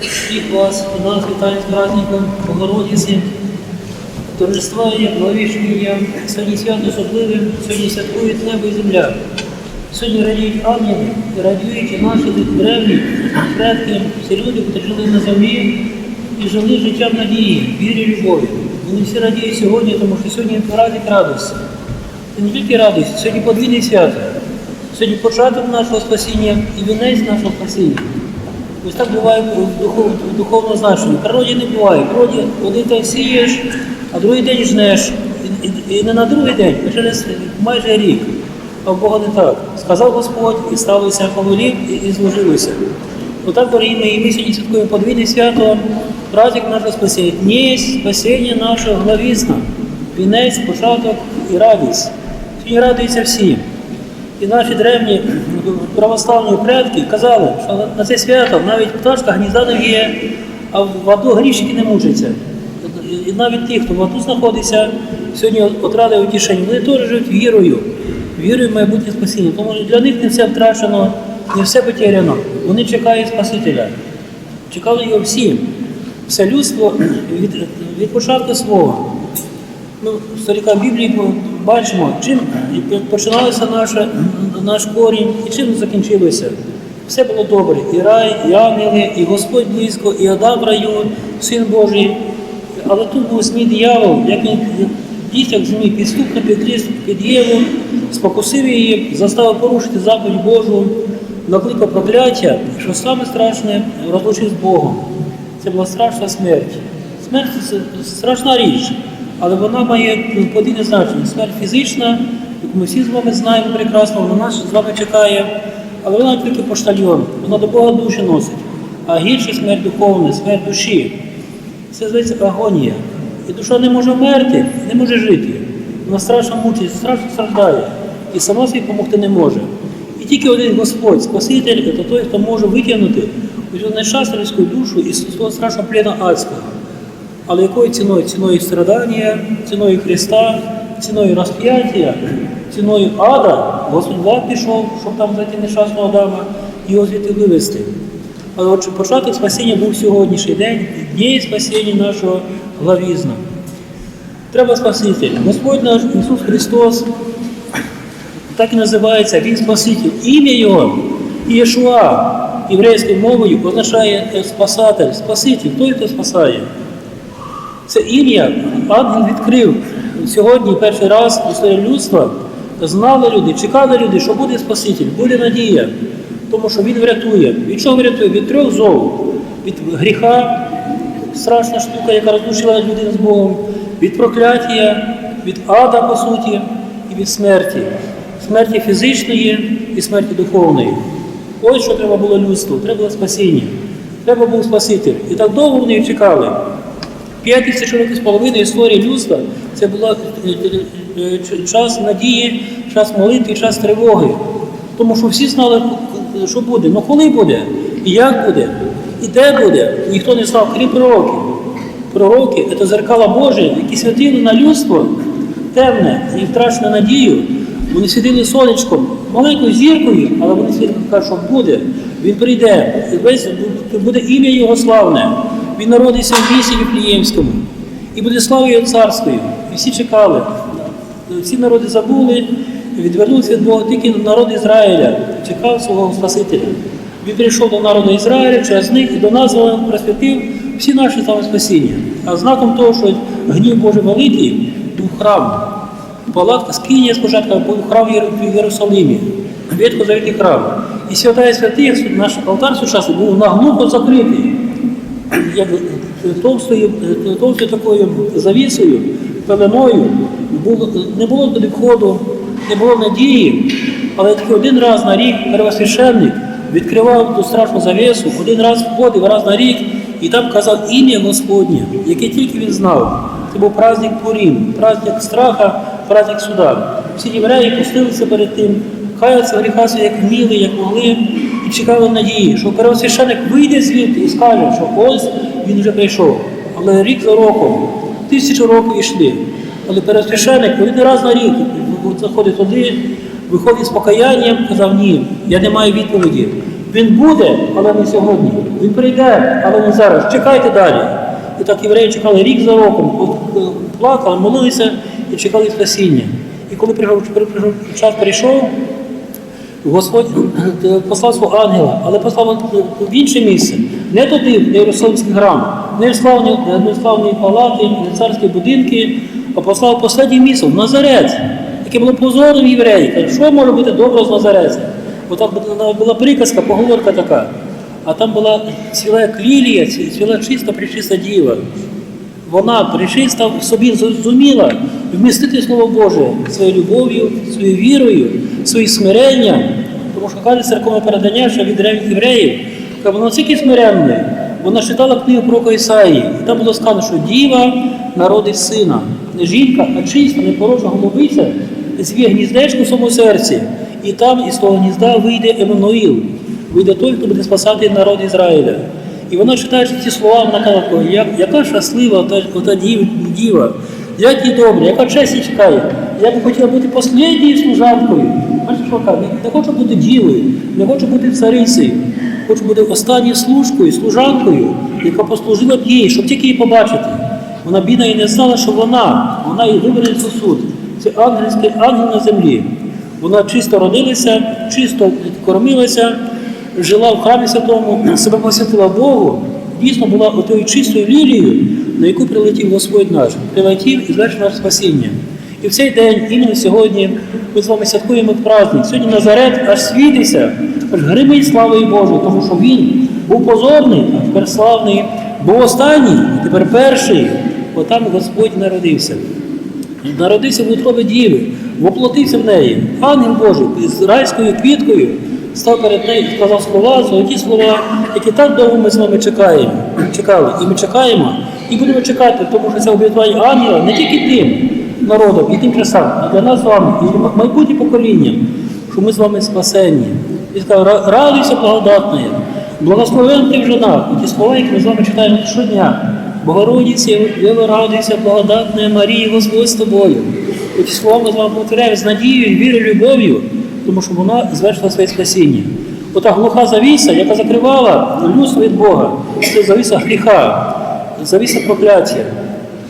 Всіх вас, нас вітаю з праздником Богородиці, торжества є благовіщення. Сьогодні свято особливе, сьогодні святкують небо і земля. Сьогодні радіють ангели, і наші древні предки, всі люди, які жили на землі і жили життям надії, вірі любові. Вони всі радіють сьогодні, тому що сьогодні праздник радості. Це не тільки радість, сьогодні подвійне свято. Сьогодні початок нашого спасіння і вінець нашого спасіння. Ось так буває в духов, в духовному значенні. Природі не буває. Природі один день сієш, а другий день жнеш. І, і, і не на другий день, а через майже рік. А в Бога не так. Сказав Господь, і сталося повелів, і, і зложилося. Отак, дорогі мої, ми сьогодні святкуємо подвійне свято, праздник нашого спасіння. Дні спасіння нашого главісна, вінець, початок і радість. Сьогодні радуються всі. І наші древні православні предки казали, що на це свято навіть пташка гнізда є, а в аду грішники не мучаться. І навіть ті, хто в аду знаходиться, сьогодні отради утішення, вони теж живуть вірою, вірою в майбутнє спасіння. Тому що для них не все втрачено, не все потеряно. Вони чекають Спасителя. Чекали його всі. Все людство від, від початку свого. Ну, в Біблії бачимо, чим починалося наше, наш корінь і чим закінчилося. Все було добре. І рай, і ангели, і Господь близько, і Адам раю, Син Божий. Але тут був змій диявол, як він дітях змій підступно підліз під Єву, спокусив її, заставив порушити заповідь Божу, накликав прокляття, що саме страшне, розлучив з Богом. Це була страшна смерть. Смерть це страшна річ. Але вона має подібне значення. Смерть фізична, яку ми всі з вами знаємо прекрасно, вона нас з вами чекає, але вона тільки поштальйон, вона до Бога душі носить. А гірша смерть духовна, смерть душі. Це зветься агонія. І душа не може вмерти, не може жити. Вона страшно мучить, страшно страждає. І сама собі допомогти не може. І тільки один Господь, Спаситель, це той, хто може витягнути цю нещасливську душу із того страшного плена адського. Але якою ціною? Ціною страдання, ціною Христа, ціною розп'яття, ціною ада, Господь Бог пішов, щоб там знайти нещасного Адама його звідти вивезти. Але от початок спасіння був сьогоднішній день, дні спасіння нашого главізна. Треба Спаситель. Господь наш Ісус Христос, так і називається Він Спаситель. Ім'я Його Іешуа єврейською мовою означає спасатель, Спаситель, той, хто спасає. Це ім'я ангел відкрив сьогодні перший раз в історії людства. Знали люди, чекали люди, що буде Спаситель, буде надія. Тому що Він врятує. Від чого врятує? Від трьох зол. Від гріха, страшна штука, яка розлучила людину з Богом, від прокляття, від ада, по суті, і від смерті. Смерті фізичної і смерті духовної. Ось що треба було людству, треба було спасіння. Треба був Спаситель. І так довго вони чекали. П'ять тисяч років з половиною історії людства це був час надії, час молитви, час тривоги. Тому що всі знали, що буде. Ну коли буде, і як буде, і де буде, ніхто не знав, крім пророків. Пророки це зеркала Божі, які святили на людство темне і втрачену надію. Вони світили сонечком, маленькою зіркою, але вони світили, що буде. Він прийде, і весь буде ім'я Його славне. Він народився в місті Віфліємському і буде славою царською. І всі чекали. Всі народи забули, відвернулися від Бога, тільки народ Ізраїля чекав свого Спасителя. Він прийшов до народу Ізраїля через них і до нас просвятив всі наші саме спасіння. А знаком того, що гнів Божий великий, був храм. Палатка скиня спочатку був храм в Єрусалимі, ветхозавітний храм. І святая святих, наш алтар сучасний був наглухо закритий як товстою, товстою такою завісою, пеленою, було, не було туди входу, не було надії, але тільки один раз на рік первосвященник відкривав ту страшну завісу, один раз входив раз на рік і там казав ім'я Господнє, яке тільки він знав. Це був праздник Пурім, праздник страха, праздник суда. Всі євреї пустилися перед тим, каються в гріха, як вміли, як могли, чекали надії, що первосвященик вийде звідти і скаже, що ось він вже прийшов. Але рік за роком, тисячу років йшли. Але первосвященик один раз на рік заходить туди, виходить з покаянням, казав, ні, я не маю відповіді. Він буде, але не сьогодні. Він прийде, але не зараз. Чекайте далі. І так євреї чекали рік за роком, плакали, молилися і чекали спасіння. І коли прийшов час прийшов, Господь е, послав свого ангела, але послав в інше місце, не туди, в Єрусалимський храм, не в славні, не в славні палати, не в царські будинки, а послав останнє місце, в Назарет, яке було позором євреїв. Каже, що може бути добре з Назарета? Бо там була- приказка, поговорка така. А там була ціла як лілія, ці- ціла чиста, причиста діва. Вона причиста собі зуміла вмістити Слово Боже своєю любов'ю, своєю вірою, своїм смиренням. Тому що каже церковне передання, що від древніх євреїв, вона настільки смиренна, вона читала книгу про Ісаї, і там було сказано, що діва народить сина, не жінка, а чиста, непорочна голубиця, звіє гніздечко в своєму серці, і там із того гнізда вийде Еммануїл, вийде той, хто буде спасати народ Ізраїля. І вона читаючи ці слова, вона каже, як, яка щаслива та, та діва, як їй добре, яка честь їй чекає. Я б хотіла бути останньою служанкою. Бачите, що каже, не хочу бути дівою, не хочу бути царицею, хочу бути останньою служкою, служанкою, яка послужила б їй, щоб тільки її побачити. Вона бідна і не знала, що вона, вона і вибраний сосуд. Це ангельський ангел на землі. Вона чисто родилася, чисто кормилася, жила в храмі святому, себе посвятила Богу, дійсно була отою чистою лілією, на яку прилетів Господь наш, прилетів і звершив наше спасіння. І в цей день, іменно сьогодні, ми з вами святкуємо праздник. Сьогодні Назарет аж світиться, аж гримить славою Божою, тому що він був позорний, а тепер славний, був останній, а тепер перший, бо там Господь народився. Народився в утробі діви, воплотився в неї. Ангел Божий з райською квіткою став перед нею і сказав слова, золоті слова, які так довго ми з вами чекаємо, чекали. І ми чекаємо, і будемо чекати, тому що це обітування ангела не тільки тим народом і тим часам, а для нас з вами, і майбутнє покоління, що ми з вами спасені. Він сказав, радуйся благодатною, благословен ти в женах. І ті слова, які ми з вами читаємо щодня. Богородиці, Єва, радуйся, благодатна Марія, Господь з тобою. Ці слова ми з вами повторяємо з надією, вірою, любов'ю, тому що вона звершила своє спасіння. Ота глуха завіса, яка закривала людство від Бога, це завіса гріха, завіса прокляття.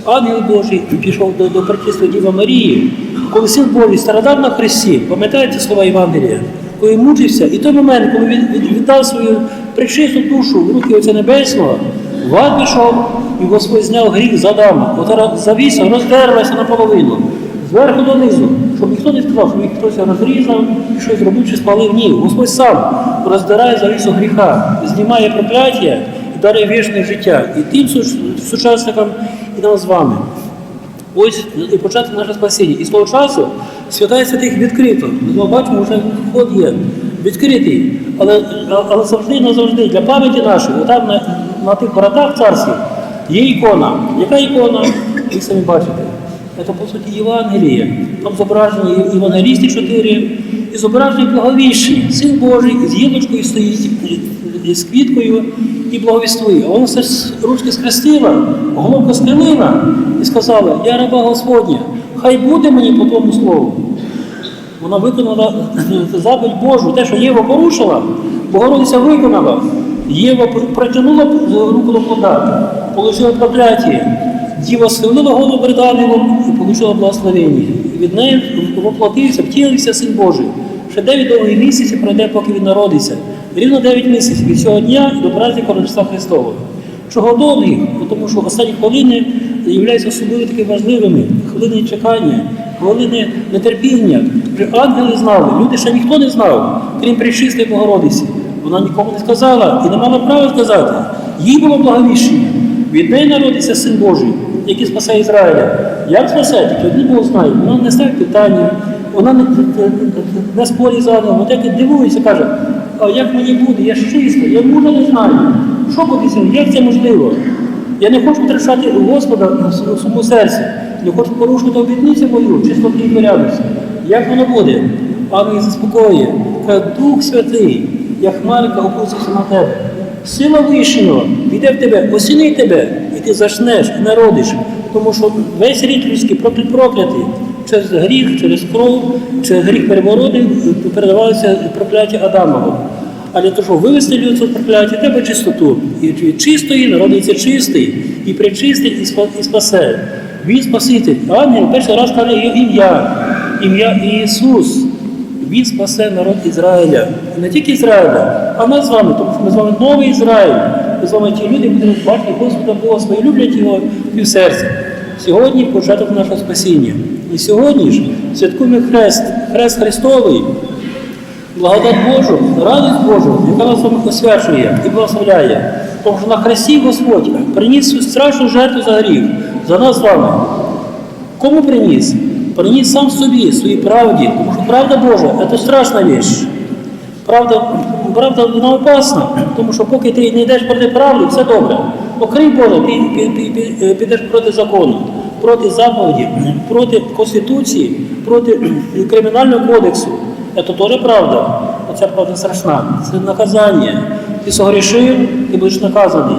Ангел Божий пішов до, до пречистої Діва Марії, коли син Божий стародав на хресті, пам'ятаєте слова Євангелія, коли мучився, і той момент, коли він від- віддав свою пречисту душу в руки Отця Небесного, в ад пішов, і Господь зняв гріх з Адама. Ота завіса роздерлася наполовину, зверху донизу, щоб ніхто не сказав, що їх хтось розрізав, щось зробив чи спалив. Ні, Господь сам роздирає завісу гріха, знімає прокляття і дарує вічне життя. І тим сучасникам, і нам з вами. Ось і почати наше спасіння. І з того часу свята святих відкрито. Ми бачимо, вже вход є відкритий. Але, але завжди назавжди для пам'яті нашої, там на, на тих воротах царських є ікона. Яка ікона? Ви самі бачите. Це по суті Євангеліє. Там зображені і- євангелісти чотири, і зображені благовіщі. Син Божий з гілочкою стоїть, з квіткою і благовіствує. А вона все з ручки скрестила, головка схилила і сказала, я раба Господня, хай буде мені по тому слову. Вона виконала заповідь Божу, те, що Єва порушила, Богородиця виконала. Єва протягнула руку до плода, положила прокляття. Діва схилила голову ангелом і отримала благословення. Від неї воплотився, втілився Син Божий. Ще 9 довгих місяців пройде, поки він народиться. Рівно 9 місяців від цього дня до праздника Рождества Христового. Чого довгих? Бо Тому що останні хвилини являються особливо таки важливими. Хвилини чекання, хвилини нетерпіння. Вже ангели знали, люди ще ніхто не знав, крім причистої Богородиці. Вона нікому не сказала і не мала права сказати. Їй було благовіщення. Від неї народиться Син Божий, який спасає Ізраїля. Як спасе, тільки один Бог знає. Вона не ставить питання, вона не, не, не спорить за ним. От як дивується, каже, а як мені буде, я ж чиста, я мужа не знаю. Що буде? Як це можливо? Я не хочу втрачати Господа в своєму серці, не хочу порушувати обітницю мою, чистоти і порядності. Як воно буде? Ангел заспокоює, каже, Дух Святий, як хмарка опуститься на тебе. Сила Вишнього піде в тебе, осінить тебе, і ти зашнеш, і народиш. Тому що весь рід людський проклятий, через гріх, через кров, через гріх переворотів передавалося прокляття Адамового. А для того, щоб вивести людство прокляття, треба чистоту. І від чистої народиться чистий, і причистить, і спасе. Він Спаситель. Ангел перший раз каже його ім'я, ім'я Ісус. Він спасе народ Ізраїля. І не тільки Ізраїля, а нас з вами, тому що ми з вами новий Ізраїль. З вами ті люди, які бачать Господа Бога свої, люблять його і в серці. Сьогодні початок нашого спасіння. І сьогодні ж святкуємо хрест, хрест Христовий, благодать Божу, радість Божу, яка нас вами освячує і благословляє. Тому що на хресті Господь приніс страшну жертву за гріх, за нас з вами. Кому приніс? Приніс сам собі, своїй правді, тому що правда Божа це страшна річ. Правда, правда вона опасна, тому що поки ти не йдеш проти правди, все добре. Окрім Бога, ти е, підеш проти закону, проти заповіді, проти Конституції, проти Кримінального кодексу. Це теж правда. Оця правда страшна. Це наказання. Ти согрішив, ти будеш наказаний.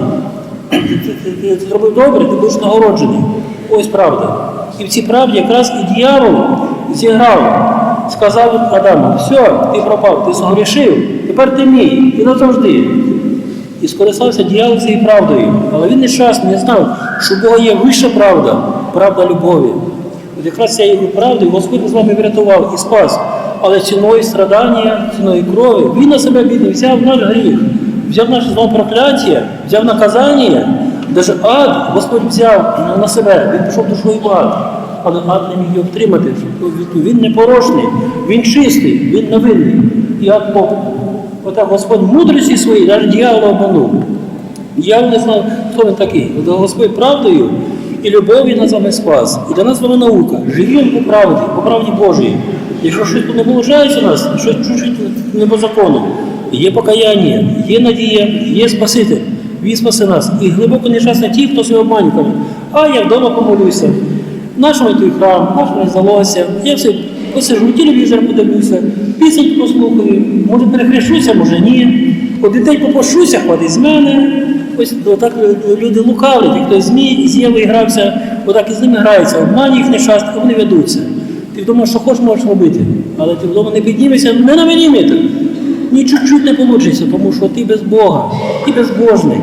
Ти, ти зробив добре, ти будеш нагороджений. Ось правда. І в цій правді якраз і дьявол зіграв, сказав Адаму, все, ти пропав, ти согрішив, тепер ти мій, і назавжди. І скористався дьявол цією правдою. Але він нещасний, не знав, що Бога є вища правда, правда любові. От якраз цією правдою Господь з вами врятував і спас. Але ціною страдання, ціною крові, він на себе бідний, взяв наш гріх, взяв наше з вами прокляття, взяв наказання. Даже ад Господь взяв на себе, він пішов душою в ад. Але ад не міг його втримати. Він непорожний, він чистий, він невинний. І ад Бог. Отак Господь мудрості своїй, навіть дьявола обманув. Дьявол не знав, хто він такий. От Господь правдою і любов'ю нас вами спас. І для нас вами наука. Живімо по правді, по правді Божої. Якщо щось не виходить у нас, щось чуть-чуть не по закону, є покаяння, є надія, є Спаситель. Він спасе нас. І глибоко нещасні ті, хто себе обманює. А я вдома помолюся. Нашому той храм, нашому здалося. Я все посижу, телевізор подивлюся, пісень послухаю, може перехрещуся, може ні. От дітей попошуся, хватить з мене. Ось отак люди лукаві, ті, хто змій, з'єви грався, отак і з ними грається, обманює їх нещастя, вони ведуться. Ти вдома, що хочеш, можеш робити, але ти вдома не піднімешся не на міліметр. Ні чуть-чуть не получиться, тому що ти без Бога, ти безбожник.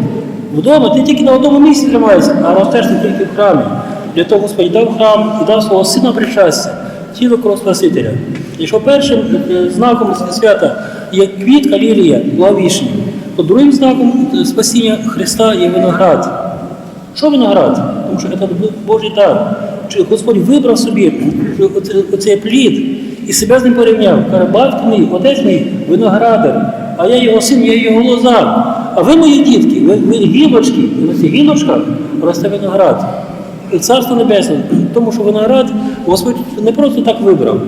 Вдома ти тільки на одному місці тримаєшся, а ростеш ти тільки в храмі. Для того Господь дав храм і дав свого сина причастя, тіло кров Спасителя. І що першим е, знаком свята є квітка лілія, благовішня, то другим знаком е, спасіння Христа є виноград. Що виноград? Тому що це Божий дар. Чи Господь вибрав собі оцей плід і себе з ним порівняв. Каже, батько мій, отець мій виноградар, а я його син, я його лоза. А ви мої дітки, ви, ви гілочки, і на цих гілочках росте виноград. І царство небесне, тому що виноград Господь не просто так вибрав.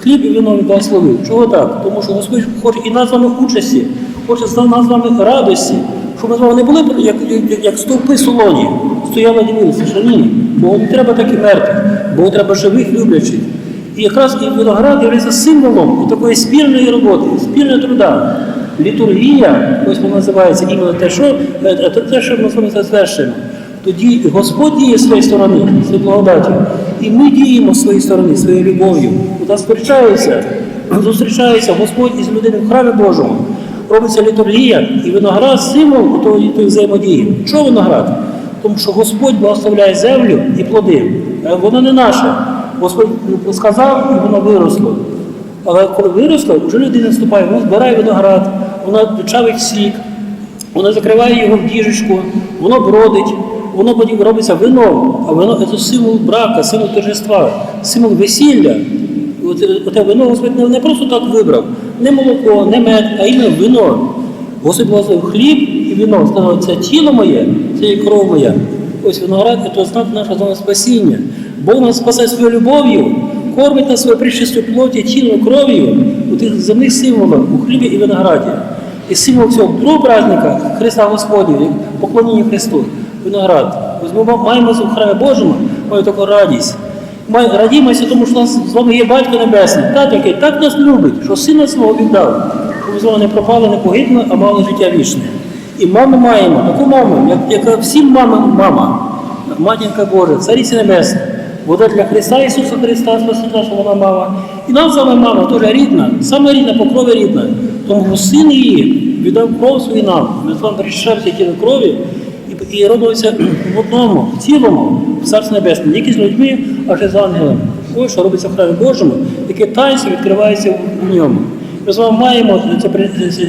Хліб і вино він благословив. Чого так? Тому що Господь хоче і нас вами участі, хоче нас з вами радості, щоб ми з вами не були як, як, як стовпи солоні, стояли дивилися, що ні, бо не треба таких мертвих, бо треба живих люблячих. І якраз і виноград є символом такої спільної роботи, спільного труда. Літургія, ось вона називається іменно те, що е, це те, що ми з вами звершуємо. Тоді Господь діє з своєї сторони, своєю благодаттю, і ми діємо з своєї сторони, своєю любов'ю. Туди сперечаються, зустрічається Господь із людиною в храмі Божому. Робиться літургія і виноград символ тої, тої взаємодії. Чого виноград? Тому що Господь благословляє землю і плоди. Е, Воно не наше. Господь сказав, і воно виросло. Але коли виросло, вже людина вступає, вона збирає виноград, вона чавить сік, вона закриває його в діжечку, воно бродить, воно потім робиться вино, а вино це символ брака, символ торжества, символ весілля. От, оте вино Господь не, просто так вибрав, не молоко, не мед, а іменно вино. Господь благословив хліб і вино. Сказав, це тіло моє, це є кров моя. Ось виноград це знак нашого з вами спасіння. Бог нас спасає своєю любов'ю, кормить нас своєю причистою плоті, тілом, кров'ю у тих земних символах, у хлібі і винограді. І символ цього другого праздника Христа Господнього, поклоніння Христу, виноград. Ми маємо в храмі Божому, маємо таку радість. Ми радімося, тому що у нас з вами є Батько Небесний, тато, який так нас любить, що сина свого віддав, щоб з вами не пропали, не погибли, а мали життя вічне. І маму маємо, таку маму, як, яка всім мамам мама, матінка Божа, цариця Небесна, Вода для Христа Ісуса Христа, Спасителя, що вона мала. І нам саме мама теж рідна, саме рідна, по крові рідна. Тому син її віддав кров свою нам. Ми з вами причащаємося тіло крові і, робиться в одному, в цілому, в Царстві Небесне, не тільки з людьми, а ще з ангелами. Ось що робиться в храмі Божому, яке таїнство відкривається в, ньому. Ми з вами маємо це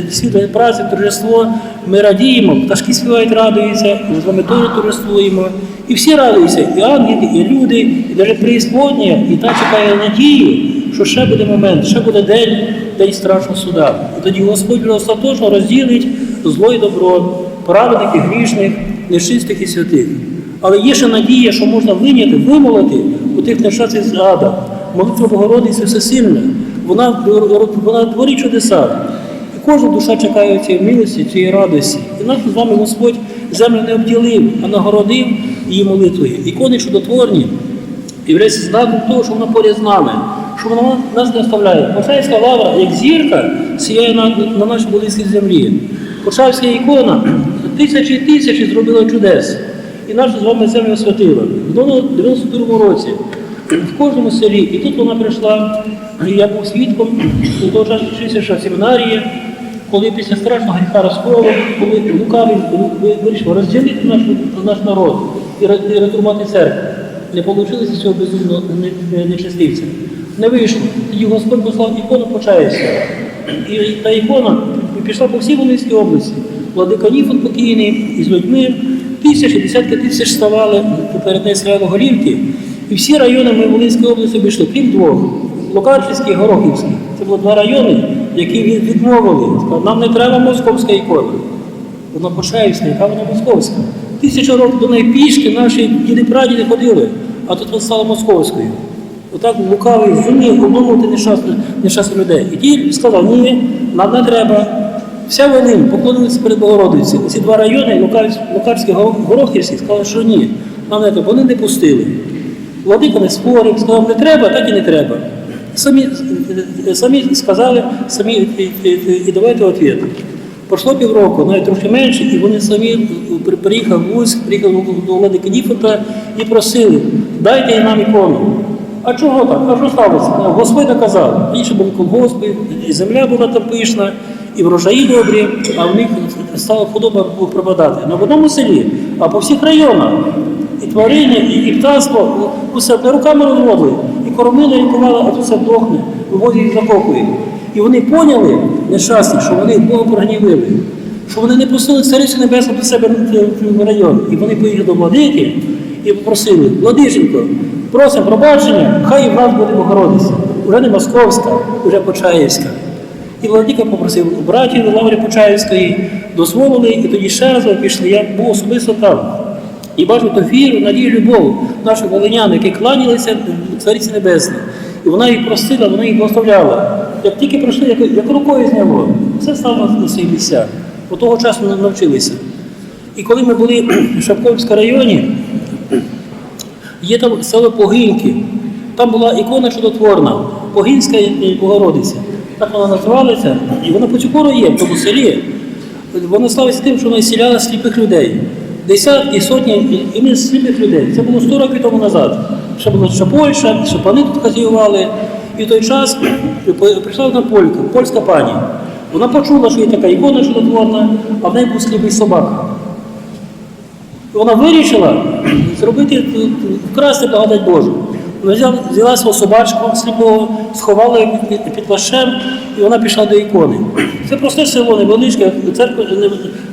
світло праці, торжество, ми радіємо, пташки співають, радуються, ми з вами теж торжествуємо. І всі радуються, і ангели, і люди, і навіть преісподня, і та чекає надії, що ще буде момент, ще буде день, день страшного суда. І тоді Господь остаточно розділить зло і добро, праведних і грішних, нечистих і святих. Але є ще надія, що можна виняти, вимолити у тих нещасних з ада. Молитва Богородиці всесильна. Вона, вона творить чудеса. І кожна душа чекає цієї милості, цієї радості. І нас з вами Господь землю не обділив, а нагородив її молитвою. Ікони чудотворні, являється знаком того, що вона поряд з нами, що вона нас не оставляє. Почаївська лавра, як зірка, сіяє на, на нашій болицькій землі. Почаївська ікона тисячі і тисячі зробила чудес. І нашу з вами землю освятила. В 92 році в кожному селі, і тут вона прийшла, і я був свідком, у того часу вчився семінарії, коли після страшного гріха розколу, коли лукавий вирішив розділити наш, наш народ і розрубати церкву. Не вийшло з цього безумного не- не- вийшло. Тоді Господь послав ікону почається. І та ікона пішла по всій Волинській області. Владика Ніфон покійний із людьми, тисячі, десятки тисяч ставали перед нею стояли голівки. І всі райони Миволинської області обійшли, крім двох. Лукарчівський і Горохівський. Це було два райони, які відмовили. Сказали, нам не треба московська ікона. Вона Почаївська, яка вона московська. Тисячу років до неї пішки наші діди прадіди ходили, а тут вона стала московською. Отак лукавий зумів обманути нещасних людей. І ті сказав, ні, нам не треба. Вся Волинь поклонилися перед Богородиці. Ці два райони, Лукарський, Горохівський, сказали, що ні, нам не. Вони не пустили. Владика не спорив, сказав, не треба, так і не треба. Самі, самі сказали, самі і, і, і, і давайте відповідь. Пройшло півроку, навіть трохи менше, і вони самі приїхав в Луцьк, приїхав до владики Ніфота і просили, дайте нам ікону. А чого так? А що сталося? Господь наказав. Раніше були колгоспи, і земля була там пишна, і врожаї добрі, а в них стала худоба пропадати. Не в одному селі, а по всіх районах. І твариння, і, і птаство, усе не руками розводили, і кормили, і лікували, а тут все дохне, вивозять їх закопують. І вони поняли, нещасні, що вони Бога прогнівили, що вони не пустили царицю небесну до себе в- район. І вони поїхали до владики і попросили, Владиженко, просимо пробачення, хай і в нас буде Богородиця. Уже не московська, вже Почаївська. І Владика попросив братів Лаврі Почаївської, дозволили, і тоді ще раз пішли. Я був особисто там. І бачив ту віру, надію, любов наших волинян, які кланялися Цариці Небесній. І вона їх просила, вона їх благословляла. Як тільки пройшли, як, як рукою зняло, все стало на свої місця. От того часу ми навчилися. І коли ми були в Шапковському районі, є там село Погинки. Там була ікона чудотворна, Погинська Богородиця. Так вона називалася, і вона по цю пору є в тому селі. Вона славиться тим, що вона зціляла сліпих людей. Десятки, сотні іменно сліпих людей. Це було 100 років тому назад. Ще була ще Польща, ще пани тут хазіювали. І в той час прийшла одна полька, польська пані. Вона почула, що є така ікона чудотворна, а в неї був сліпий собака. І Вона вирішила зробити вкрасти благодать Божу. Взяла, свого собачку сліпого, сховала під, під плащем, і вона пішла до ікони. Це просте село, невеличке, церква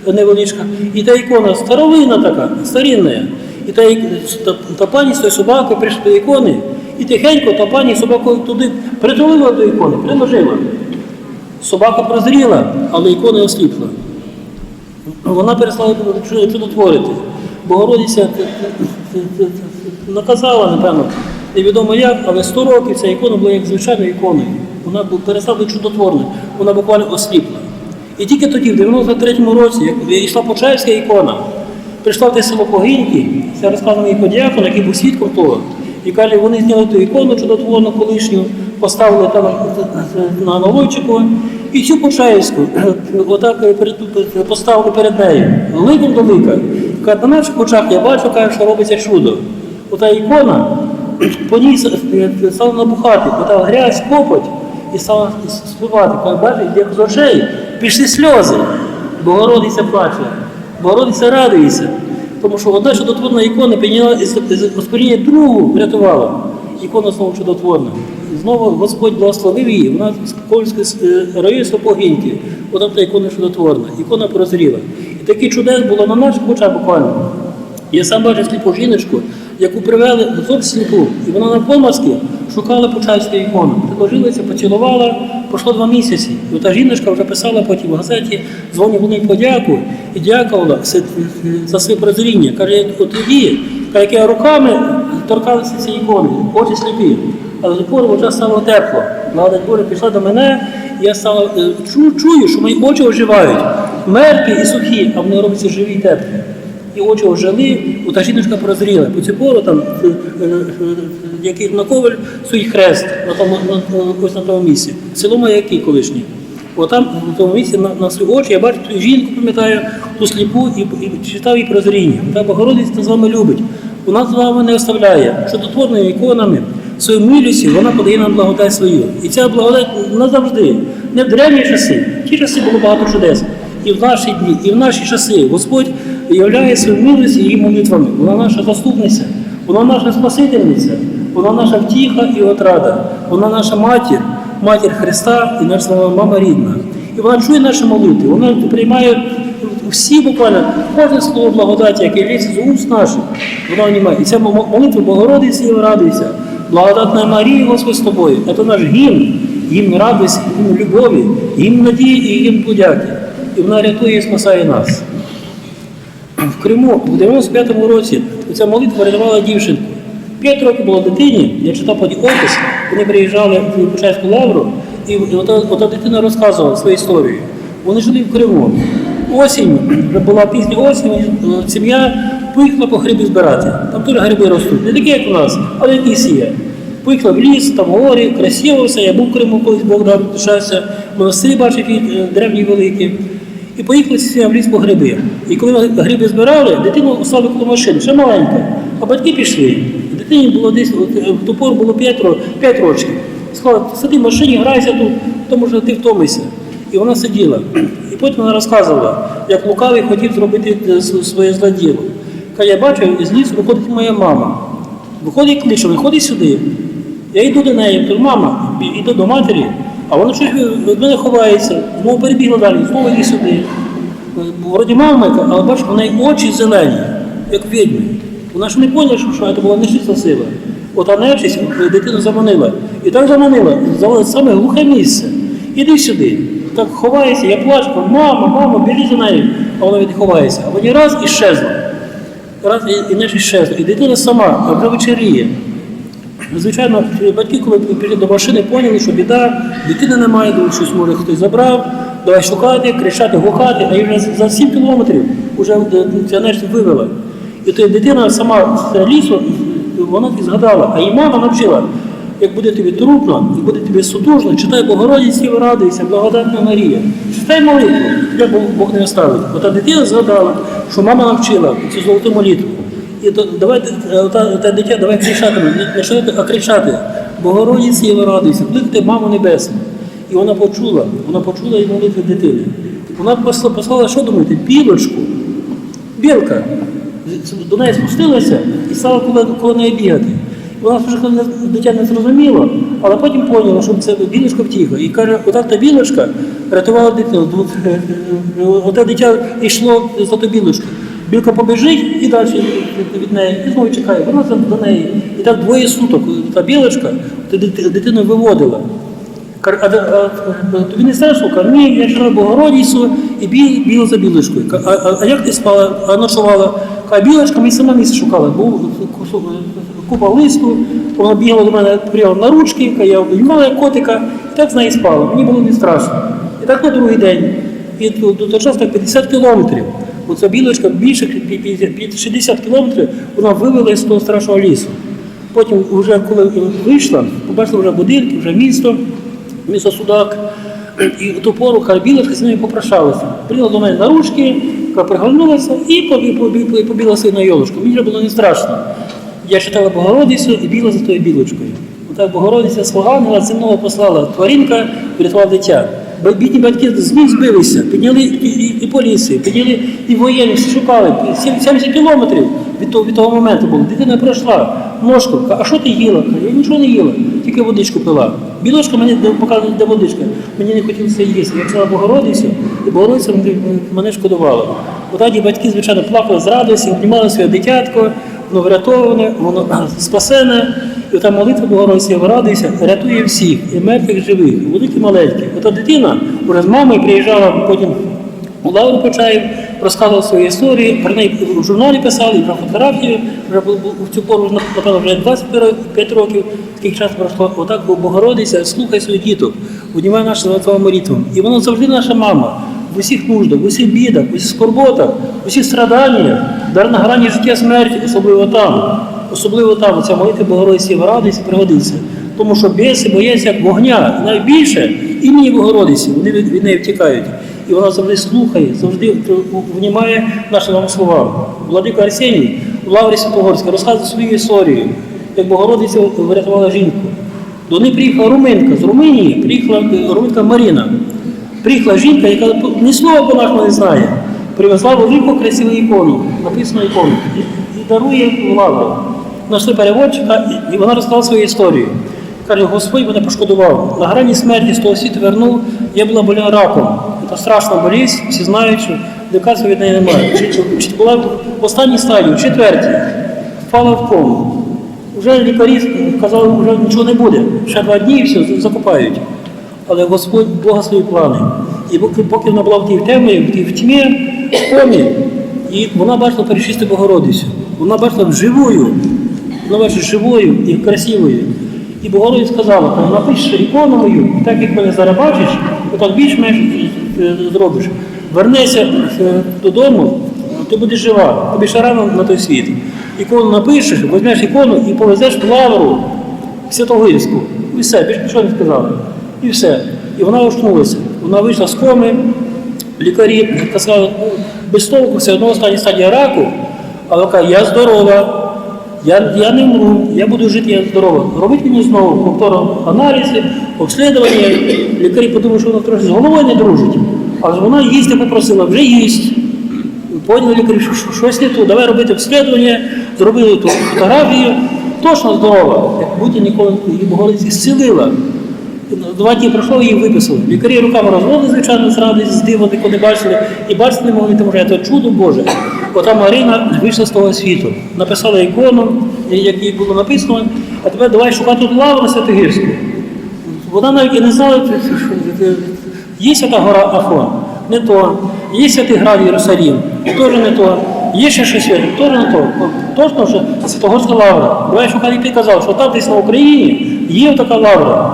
невеличка. І та ікона старовинна така, старинна. І та, та, та пані з тою собакою прийшла до ікони, і тихенько та пані собакою туди притулила до ікони, приложила. Собака прозріла, але ікона осліпла. Вона перестала чудотворити. Богородиця наказала, напевно, невідомо як, але 100 років ця ікона була як звичайною іконою. Вона перестала чудотворною, вона буквально осліпла. І тільки тоді, в 93-му році, як йшла Почаївська ікона, прийшла в те село Погиньки, це розказано і подякон, який був свідком того. І каже, вони зняли ту ікону чудотворну колишню, поставили там на налойчику, і цю Почаївську отак е, поставили перед нею, ликом до лика. Каже, на наших очах я бачу, каже, що робиться чудо. Ота ікона по ній е, стало набухати, бо грязь, копоть, і стало спливати. Каже, бачиш, як з очей пішли сльози. Богородиця плаче, Богородиця радується. Тому що одна чудотворна ікона прийняла із із Господіння другу врятувала. Ікона знову чудотворна. Знову Господь благословив її, вона з Польської е, району Сапогінки. Вона та ікона чудотворна, ікона прозріла. І такий чудес було на наших очах буквально. Я сам бачив сліпу жіночку, яку привели зовсім сліпу, і вона на помазки шукала початську ікону. Приложилася, поцілувала, пройшло два місяці. І та жіночка вже писала потім в газеті, дзвонив вони подяку і дякувала за- своє прозріння. Каже, тоді, як я руками торкалася цієї ікони, очі сліпі. Але з пору вже стало тепло. Благодать Божа пішла до мене, і я стала е, чую, чую, що мої очі оживають. Мертві і сухі, а вони робляться живі і теплі. І очі ожили, та жіночка прозріла. По цю пору там е, е, е, який на коваль стоїть хрест на тому, ось на тому місці. Село Маяки колишнє. Отам на тому місці на, на свої очі я бачу жінку, пам'ятаю, ту сліпу і, і читав її прозріння. Та Богородиця з вами любить. Вона з вами не оставляє. Чудотворними іконами, своєю милістю вона подає нам благодать свою. І ця благодать назавжди, не в древні часи. Ті часи було багато чудес. І в наші дні, і в наші часи Господь являє свою милість її молитвами. Вона наша заступниця, вона наша Спасительниця, вона наша втіха і отрада, вона наша матір, матір Христа і наша мама рідна. І вона чує наші молитви, вона приймає всі буквально кожне слово благодаті, яке лється з уст наших, вона внімає. І ця молитва Богородиці і радується. Благодатна Марія, Господь з тобою. Це наш гімн, гімн радості, гімн любові, гімн надії і гімн подяки. І вона рятує і спасає нас. В Криму в 95-му році ця молитва рятувала дівчинку. П'ять років було дитині, я читав тоді опис, вони приїжджали в Почаївську лавру, і ота, дитина розказувала свою історію. Вони жили в Криму. Осінь, вже була пізня осінь, е, сім'я поїхала по гриби збирати. Там теж гриби ростуть. Не такі, як у нас, але якісь є. Поїхала в ліс, там горі, красиво все. Я був в Криму колись Бог дав щастя, монастирі бачив древні великі. І поїхали всі в ліс по гриби. І коли ми гриби збирали, дитину оставили коло машини, ще маленька. А батьки пішли. Дитині було десь е, в ту пору було 5, 5 років. Сказали, сиди в машині, грайся тут, тому що ти втомишся. І вона сиділа. І потім вона розказувала, як лукавий хотів зробити е, своє зле діло. Каже, я бачу, з лісу виходить моя мама. Виходить кличе, виходить сюди. Я йду до неї, кажу, мама, йду до матері, а вона щось від мене ховається, знову перебігла далі, знову йде сюди. Е, Вроді мама, яка, але бачиш, в неї очі зелені, як відьми. Вона ж не поняла, що, це була нечиста сила. Ота нечисть е, дитину заманила. І так заманила, завела саме глухе місце. Іди сюди. Так ховається, я плачу, мама, мама, біжи за нею. А вона від ховається. А вона раз і щезла. Раз і, і не щезла. І дитина сама, а вже вечеріє. Звичайно, батьки, коли пішли до машини, поняли, що біда, дитини немає, думали, щось може хтось забрав, давай шукати, кричати, гукати, а її вже за 7 кілометрів вже нечість вивела. І то дитина сама з лісу, вона і згадала, а її мама навчила, як буде тобі трудно, і буде тобі сутужно, читай Богородиці, радуйся, благодатна Марія. Читай молитву, Бог, Бог не оставить. Ота дитина згадала, що мама навчила цю золоту молитву. І то давайте е, та, та дитя, давай кричати, не, а кричати. Богородиці і радуйся, кликати маму небесну. І вона почула, вона почула і молитви дитини. Вона послала, що думаєте, білочку, білка. До неї спустилася і стала коло, коло неї бігати. Вона спочатку дитя не зрозуміла, але потім поняла, що це білочка втіха. І каже, отак та білочка рятувала дитину. Е, е, Оте дитя йшло за ту білочку. Білка побіжить і далі від неї, і знову чекає, вона до неї. І так двоє суток та білочка дитину виводила. А, а, а, тобі не страшно? Каже, ні, я йшла Богородицю і біг, біг за білочкою. А, а, а як ти спала, а ночувала? Каже, білочка мені сама місце шукала. Був купа листу, вона бігла до мене прямо на ручки, я обіймала як котика, і так з нею спала. Мені було не страшно. І так на другий день. І до, того часу так 50 кілометрів. Оця білочка більше під- під під 60 кілометрів вона вивела з того страшного лісу. Потім, вже коли вийшла, побачила вже будинки, вже місто, місто Судак. І в ту пору Харбілочка з нею попрощалася. Прийняла до мене на ручки, пригорнулася і побі- побі- побігла на йолочку. Мені вже було не страшно. Я читала Богородицю і біла за тою білочкою. Отак Богородиця свого ангела земного послала тваринка, врятував дитя. Бідні батьки з ніг збилися, підняли і, і, і поліції, підняли і воєнні, шукали. Сім- 70 кілометрів від того, від того моменту було. Дитина пройшла, ножку, а що ти їла? Я нічого не їла, тільки водичку пила. Білочка мені показує, де водичка. Мені не хотілося їсти. Я взяла Богородицю, і Богородиця мене шкодувала. Отаді батьки, звичайно, плакали з радості, обнімали своє дитятко, воно врятоване, воно спасене. І ота молитва Богородиці, я радуюся, рятує всіх, і мертвих, живих, і великі, і маленькі. Ота дитина вже з мамою приїжджала потім у Лавру Почаїв, розказував свої історії, про неї в журналі писали, і про фотографію, вже в цю пору, напевно, вже 25 років, скільки часу пройшло, отак Богородиця, слухай своїх діток, удівай нашу золотого молитву. І вона завжди наша мама, в усіх нуждах, в усіх бідах, в усіх скорботах, в усіх страданнях, дар на грані життя смерті, особливо там. Особливо там ця молитва Богородиці радість пригодиться. Тому що біси бояться як вогня, найбільше імені Богородиці, вони від, від неї втікають. І вона завжди слухає, завжди внімає нашим вам словам. Владика Арсеній Лаврі Святогорська розказує свою історію, як Богородиця врятувала жінку. До неї приїхала руминка з Румунії, приїхала е, руминка Маріна. Приїхала жінка, яка ні слова по-нашому не знає. Привезла велику красиву ікону, написану ікону, і, і дарує в лавру. Знайшли переводчика, і, вона розказала свою історію. Каже, Господь мене пошкодував. На грані смерті з того світу вернув, я була больна раком. Це страшна болість, всі знають, що лекарства від неї немає. Чи, була в останній стадії, в четвертій, впала в кому. Вже лікарі казали, вже нічого не буде. Ще два дні і все, закопають. Але Господь Бога свої плани. І поки, вона була в тій темі, в тій в тьмі, в комі, і вона бачила перечисти Богородицю. Вона бачила вживую, вона бачила живою і красивою. І Богородиця сказала, напиши ікону мою, так як мене зараз бачиш, отак більш-менш е, зробиш. Вернися е, додому, ти будеш жива, тобі ще рано на той світ. Ікону напишеш, візьмеш ікону і повезеш в лавру Святогирську. І все, більше нічого не сказали. І все. І вона очнулася. Вона вийшла з коми, лікарі сказали, «Ну, без толку, все одно остання стадія раку, але каже, я здорова. Я, я не вмру, я буду жити, я здорова. Робить мені знову повторно аналізи, обслідування. Лікарі подумали, що вона трохи з головою не дружить. Ж вона їсти попросила, вже їсть. Поняли лікарі, що, що щось не то, давай робити обслідування, зробили ту фотографію. Точно здорова, як будь ніколи її зцілила. Два дні пройшло, її виписали. Лікарі руками розводили, звичайно, з радості, з дива, ніколи не бачили. І бачити не могли, тому що це чудо Боже. Ота Марина вийшла з того світу, написала ікону, як їй було написано, а тепер давай шукати тут лавру Святогірську. Вона навіть і не знала, є свята гора Афон, не то. Є святий град Єрусалім, теж не то. Є ще щось теж. Точно, що Святогорська лавра. Шукати, і ти казав, що там десь на Україні є така лавра.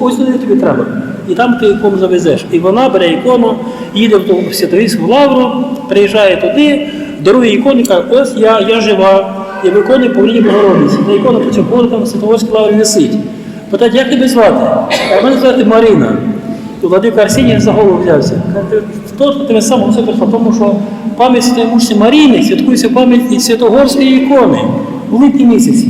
Ось туди тобі треба. І там ти ікону завезеш. І вона бере ікону, їде в ту Святогірську лавру, приїжджає туди, дарує ікону і каже, ось я, я жива, і виконує повеління Богородиці. На ікону по цьому там Святогорській лаврі висить. Питають, як тебе звати? А мене звати Марина. Владика Арсеній за голову взявся. Каже, хто тебе сам все прийшло? Тому що пам'ять Святої Мушці Маріни святкується пам'ять Святогорської ікони у липні місяці.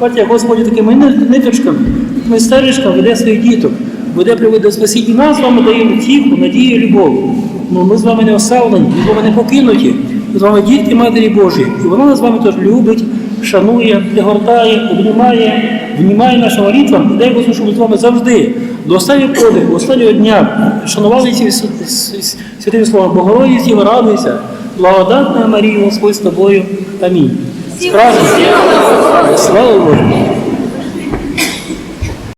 Бачите, Господь такими ни- ниточками, такими стежечками веде своїх діток, веде приводить до спасіння. Нас з вами даємо тіху, надію, любов. Ну, ми з вами не оставлені, ми з вами не покинуті. Ми з вами дітки Матері Божої. І вона нас з вами теж любить, шанує, пригортає, обнімає, внімає нашим молитвам. Дай Господь, щоб ми з вами завжди до останнього подиху, до останнього дня шанували ці с- с- святими словами Богородиці, радуйся, благодатна Марія, Господь з тобою. Амінь. Справді. Слава Богу.